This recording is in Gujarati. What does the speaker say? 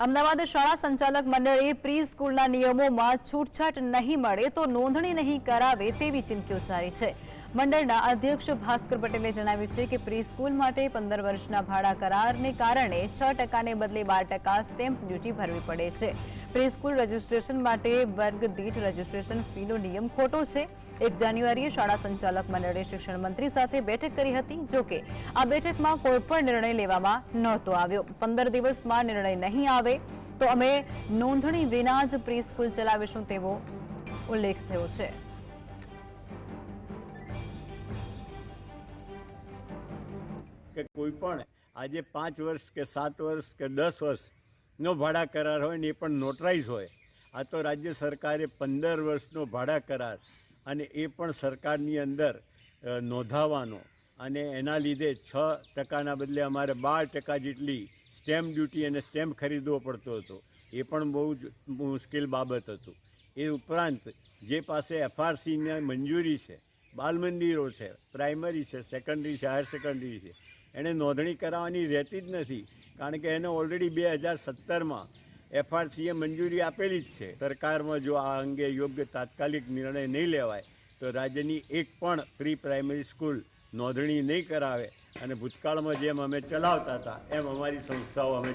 અમદાવાદ શાળા સંચાલક મંડળે પ્રી સ્કૂલના નિયમોમાં છૂટછાટ નહીં મળે તો નોંધણી નહીં કરાવે તેવી ચીમકી ઉચ્ચારી છે. મંડળના અધ્યક્ષ ભાસ્કર પટેલે જણાવ્યું છે કે પ્રી સ્કૂલ માટે પંદર વર્ષના ભાડા કરારને કારણે છ ટકાને બદલે બાર ટકા સ્ટેમ્પ ડ્યુટી ભરવી પડે છે. પ્રી સ્કૂલ રજિસ્ટ્રેશન માટે વર્ગ દીઠ રજિસ્ટ્રેશન ફીનો નિયમ ખોટો છે. એક જાન્યુઆરીએ શાળા સંચાલક મંડળે શિક્ષણ મંત્રી સાથે બેઠક કરી હતી, જો કે આ બેઠકમાં કોઈ પણ નિર્ણય લેવામાં નહોતો આવ્યો. પંદર દિવસમાં નિર્ણય નહીં આવે તો અમે નોંધણી વિના જ પ્રી સ્કૂલ ચલાવીશું તેવો ઉલ્લેખ થયો છે. કે કોઈ પણ આજે પાંચ વર્ષ કે સાત વર્ષ કે દસ વર્ષનો ભાડા કરાર હોય ને એ પણ નોટરાઇઝ હોય. આ તો રાજ્ય સરકારે પંદર વર્ષનો ભાડા કરાર અને એ પણ સરકારની અંદર નોંધાવાનો. અને એના લીધે છ ટકાના બદલે અમારે બાર ટકા જેટલી સ્ટેમ્પ ડ્યુટી અને સ્ટેમ્પ ખરીદવો પડતો હતો. એ પણ બહુ જ મુશ્કેલ બાબત હતું. એ ઉપરાંત જે પાસે એફઆરસીની મંજૂરી છે બાલ મંદિરો છે, પ્રાઇમરી છે, સેકન્ડરી છે, હાયર સેકન્ડરી છે એને નોંધણી કરાવવાની રહેતી જ નથી. કારણ કે એને ઓલરેડી બે હજાર સત્તરમાં એફઆરસીએ મંજૂરી આપેલી જ છે. સરકારમાં જો આ અંગે યોગ્ય તાત્કાલિક નિર્ણય નહીં લેવાય, તો રાજ્યની એક પણ પ્રી પ્રાઇમરી સ્કૂલ નોંધણી નહીં કરાવે. અને ભૂતકાળમાં જેમ અમે ચલાવતા હતા, એમ અમારી સંસ્થાઓ અમે